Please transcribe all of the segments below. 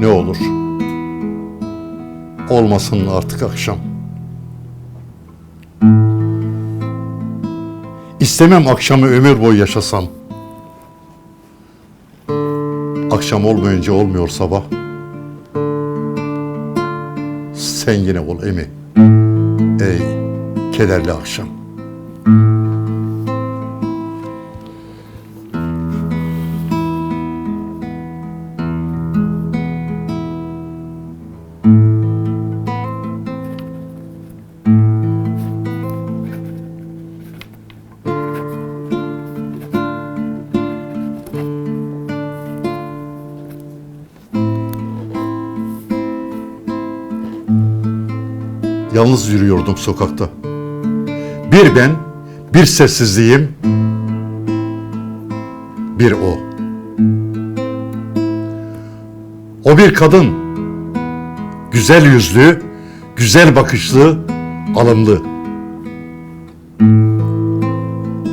ne olur? Olmasın artık akşam. İstemem akşamı ömür boyu yaşasam. Akşam olmayınca olmuyor sabah. Sen yine ol Emi. Ey kederli akşam. Yalnız yürüyordum sokakta. Bir ben, bir sessizliğim, bir o. O bir kadın. Güzel yüzlü, güzel bakışlı, alımlı.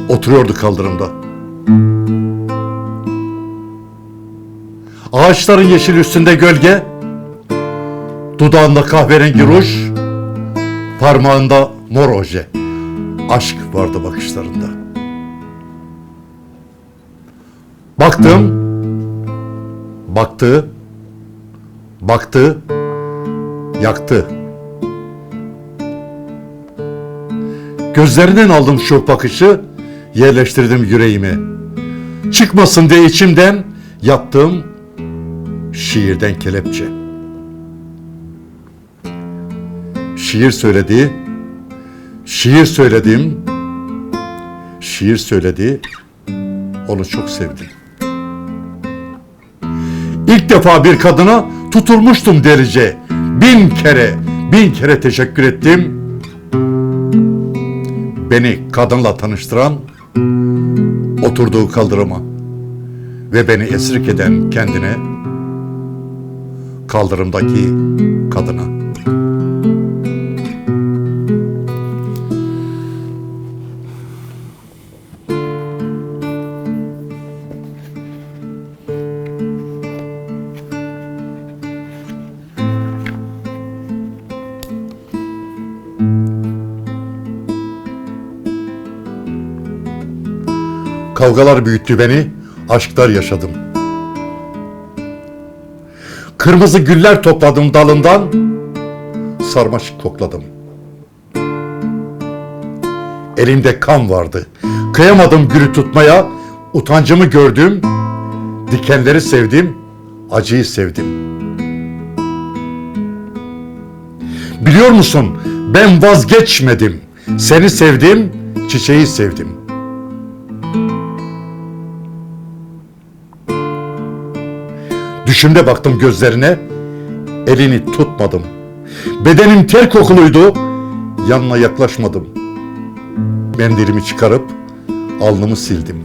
Oturuyordu kaldırımda. Ağaçların yeşil üstünde gölge, dudağında kahverengi ruj, Parmağında mor oje. Aşk vardı bakışlarında. Baktım. Baktı. Baktı. Yaktı. Gözlerinden aldım şu bakışı, yerleştirdim yüreğime. Çıkmasın diye içimden yaptım şiirden kelepçe. şiir söyledi, şiir söyledim, şiir söyledi, onu çok sevdim. İlk defa bir kadına tutulmuştum delice. Bin kere, bin kere teşekkür ettim. Beni kadınla tanıştıran oturduğu kaldırıma ve beni esirk eden kendine kaldırımdaki kadına. Kavgalar büyüttü beni, aşklar yaşadım. Kırmızı güller topladım dalından, sarmaşık kokladım. Elimde kan vardı. Kıyamadım gülü tutmaya, utancımı gördüm, dikenleri sevdim, acıyı sevdim. Biliyor musun, ben vazgeçmedim. Seni sevdim, çiçeği sevdim. Düşümde baktım gözlerine, elini tutmadım. Bedenim ter kokuluydu, yanına yaklaşmadım. Mendilimi çıkarıp alnımı sildim.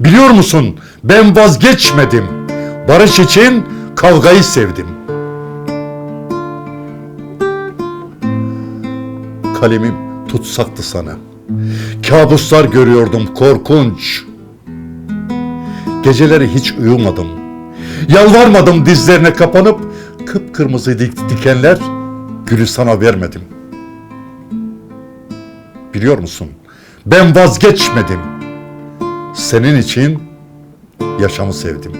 Biliyor musun, ben vazgeçmedim. Barış için kavgayı sevdim. Kalemim tutsaktı sana. Kabuslar görüyordum korkunç. Geceleri hiç uyumadım. Yalvarmadım dizlerine kapanıp kıpkırmızı dik dikenler gülü sana vermedim. Biliyor musun? Ben vazgeçmedim. Senin için yaşamı sevdim.